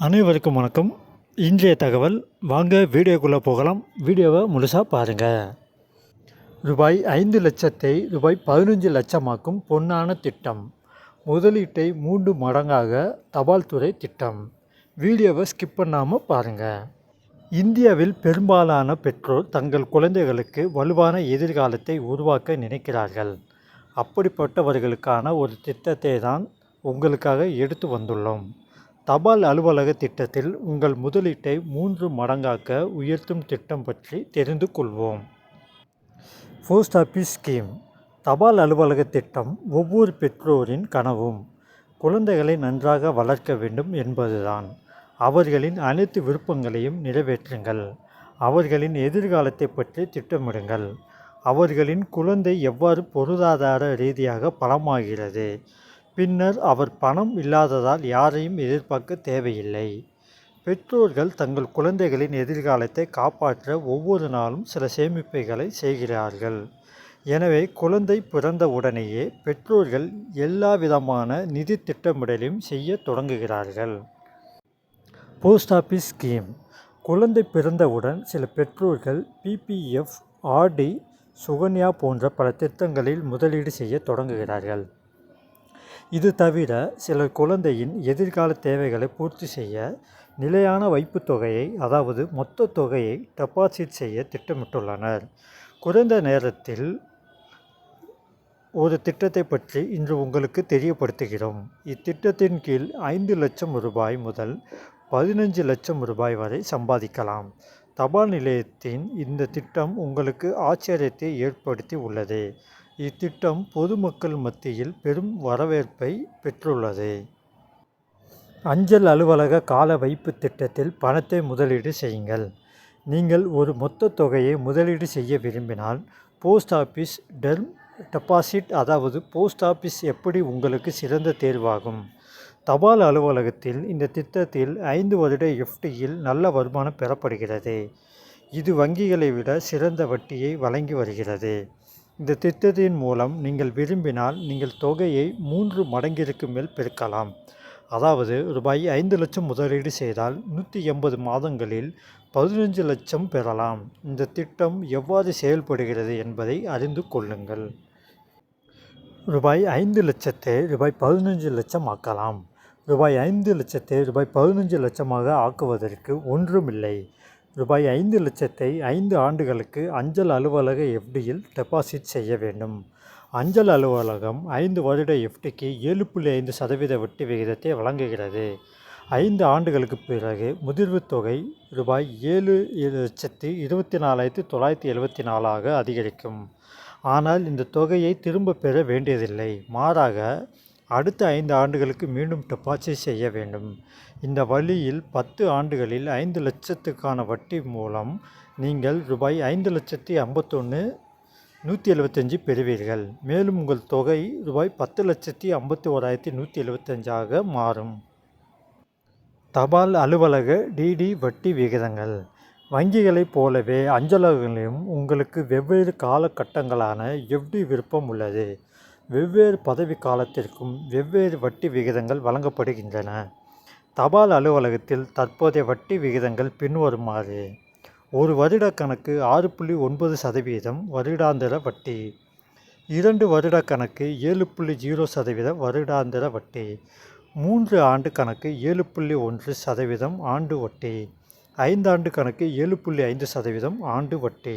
அனைவருக்கும் வணக்கம். இன்றைய தகவல் வாங்க வீடியோக்குள்ளே போகலாம். வீடியோவை முழுசாக பாருங்கள் ரூபாய் ஐந்து லட்சத்தை ரூபாய் பதினஞ்சு லட்சமாக்கும் பொன்னான திட்டம். முதலீட்டை மூன்று மடங்காக தபால் துறை திட்டம். வீடியோவை ஸ்கிப் பண்ணாமல் பாருங்கள் இந்தியாவில் பெரும்பாலான பெற்றோர் தங்கள் குழந்தைகளுக்கு வலுவான எதிர்காலத்தை உருவாக்க நினைக்கிறார்கள். அப்படிப்பட்டவர்களுக்கான ஒரு திட்டத்தை தான் உங்களுக்காக எடுத்து வந்துள்ளோம். தபால் அலுவலக திட்டத்தில் உங்கள் முதலீட்டை மூன்று மடங்காக்க உயர்த்தும் திட்டம் பற்றி தெரிந்து கொள்வோம். போஸ்ட் ஆஃபீஸ் ஸ்கீம் தபால் அலுவலக திட்டம் ஒவ்வொரு பெற்றோரின் கனவும். குழந்தைகளை நன்றாக வளர்க்க வேண்டும் என்பதுதான். அவர்களின் அனைத்து விருப்பங்களையும் நிறைவேற்றுங்கள். அவர்களின் எதிர்காலத்தை பற்றி திட்டமிடுங்கள். அவர்களின் குழந்தை எவ்வாறு பொருளாதார ரீதியாக பலமாகிறது? பின்னர் அவர் பணம் இல்லாததால் யாரையும் எதிர்பார்க்க தேவையில்லை. பெற்றோர்கள் தங்கள் குழந்தைகளின் எதிர்காலத்தை காப்பாற்ற ஒவ்வொரு நாளும் சில சேமிப்புகளை செய்கிறார்கள். எனவே குழந்தை பிறந்த உடனேயே பெற்றோர்கள் எல்லா விதமான நிதி திட்டமிடலையும் செய்ய தொடங்குகிறார்கள். போஸ்ட் ஆஃபீஸ் ஸ்கீம் குழந்தை பிறந்தவுடன் சில பெற்றோர்கள் பிபிஎஃப் ஆர்டி சுகன்யா போன்ற பல திட்டங்களில் முதலீடு செய்ய தொடங்குகிறார்கள். இது தவிர சிலர் குழந்தையின் எதிர்கால தேவைகளை பூர்த்தி செய்ய நிலையான வைப்புத் தொகையை அதாவது மொத்த தொகையை டெபாசிட் செய்ய திட்டமிட்டுள்ளனர். குறைந்த நேரத்தில் ஒரு திட்டத்தை பற்றி இன்று உங்களுக்கு தெரியப்படுத்துகிறோம். இத்திட்டத்தின் கீழ் ஐந்து லட்சம் ரூபாய் முதல் பதினஞ்சு லட்சம் ரூபாய் வரை சம்பாதிக்கலாம். தபால் நிலையத்தின் இந்த திட்டம் உங்களுக்கு ஆச்சரியத்தை ஏற்படுத்தி உள்ளது. இத்திட்டம் பொதுமக்கள் மத்தியில் பெரும் வரவேற்பை பெற்றுள்ளது. அஞ்சல் அலுவலக கால வைப்பு திட்டத்தில் பணத்தை முதலீடு செய்யுங்கள். நீங்கள் ஒரு மொத்த தொகையை முதலீடு செய்ய விரும்பினால் போஸ்ட் ஆஃபீஸ் டெர்ம் டெபாசிட் அதாவது போஸ்ட் ஆஃபீஸ் எப்படி உங்களுக்கு சிறந்த தேர்வாகும்? தபால் அலுவலகத்தில் இந்த திட்டத்தில் ஐந்து வருட எஃப்டியில் நல்ல வருமானம் பெறப்படுகிறது. இது வங்கிகளை விட சிறந்த வட்டியை வழங்கி வருகிறது. இந்த திட்டத்தின் மூலம் நீங்கள் விரும்பினால் நீங்கள் தொகையை மூன்று மடங்கிற்கு மேல் பெருக்கலாம். அதாவது ரூபாய் ஐந்து லட்சம் முதலீடு செய்தால் நூற்றி எண்பது மாதங்களில் பதினஞ்சு லட்சம் பெறலாம். இந்த திட்டம் எவ்வாறு செயல்படுகிறது என்பதை அறிந்து கொள்ளுங்கள். ரூபாய் ஐந்து லட்சத்தை ரூபாய் பதினஞ்சு லட்சம் ஆக்கலாம். ரூபாய் ஐந்து லட்சத்தை ரூபாய் பதினஞ்சு லட்சமாக ஆக்குவதற்கு ஒன்றுமில்லை. ரூபாய் ஐந்து லட்சத்தை ஐந்து ஆண்டுகளுக்கு அஞ்சல் அலுவலக எஃப்டியில் டெபாசிட் செய்ய வேண்டும். அஞ்சல் அலுவலகம் ஐந்து வருட எஃப்டிக்கு ஏழு புள்ளி ஐந்து சதவீத வட்டி விகிதத்தை வழங்குகிறது. ஐந்து ஆண்டுகளுக்கு பிறகு முதிர்வு தொகை ரூபாய் ஏழு லட்சத்து இருபத்தி நாலாயிரத்து தொள்ளாயிரத்தி எழுபத்தி நாலாக அதிகரிக்கும். ஆனால் இந்த தொகையை திரும்ப பெற வேண்டியதில்லை. மாறாக அடுத்த ஐந்து ஆண்டுகளுக்கு மீண்டும் டெபாசிட் செய்ய வேண்டும். இந்த வழியில் பத்து ஆண்டுகளில் ஐந்து லட்சத்துக்கான வட்டி மூலம் நீங்கள் ரூபாய் ஐந்து லட்சத்தி ஐம்பத்தொன்று நூற்றி எழுபத்தஞ்சு பெறுவீர்கள். மேலும் உங்கள் தொகை ரூபாய் பத்து லட்சத்தி ஐம்பத்தி ஓராயிரத்தி நூற்றி எழுபத்தஞ்சாக மாறும். தபால் அலுவலக டிடி வட்டி விகிதங்கள். வங்கிகளைப் போலவே அஞ்சலகங்களையும் உங்களுக்கு வெவ்வேறு காலகட்டங்களான எஃப்டி விருப்பம் உள்ளது. வெவ்வேறு பதவி காலத்திற்கும் வெவ்வேறு வட்டி விகிதங்கள் வழங்கப்படுகின்றன. தபால் அலுவலகத்தில் தற்போதைய வட்டி விகிதங்கள் பின்வருமாறு ஒரு வருட கணக்கு ஆறு புள்ளி ஒன்பது சதவீதம் வருடாந்திர வட்டி இரண்டு வருட கணக்கு ஏழு புள்ளி ஜீரோ சதவீத வருடாந்திர வட்டி மூன்று ஆண்டு கணக்கு ஏழு புள்ளி ஒன்று சதவீதம் ஆண்டு வட்டி ஐந்தாண்டு கணக்கு ஏழு புள்ளி ஐந்து சதவீதம் ஆண்டு வட்டி.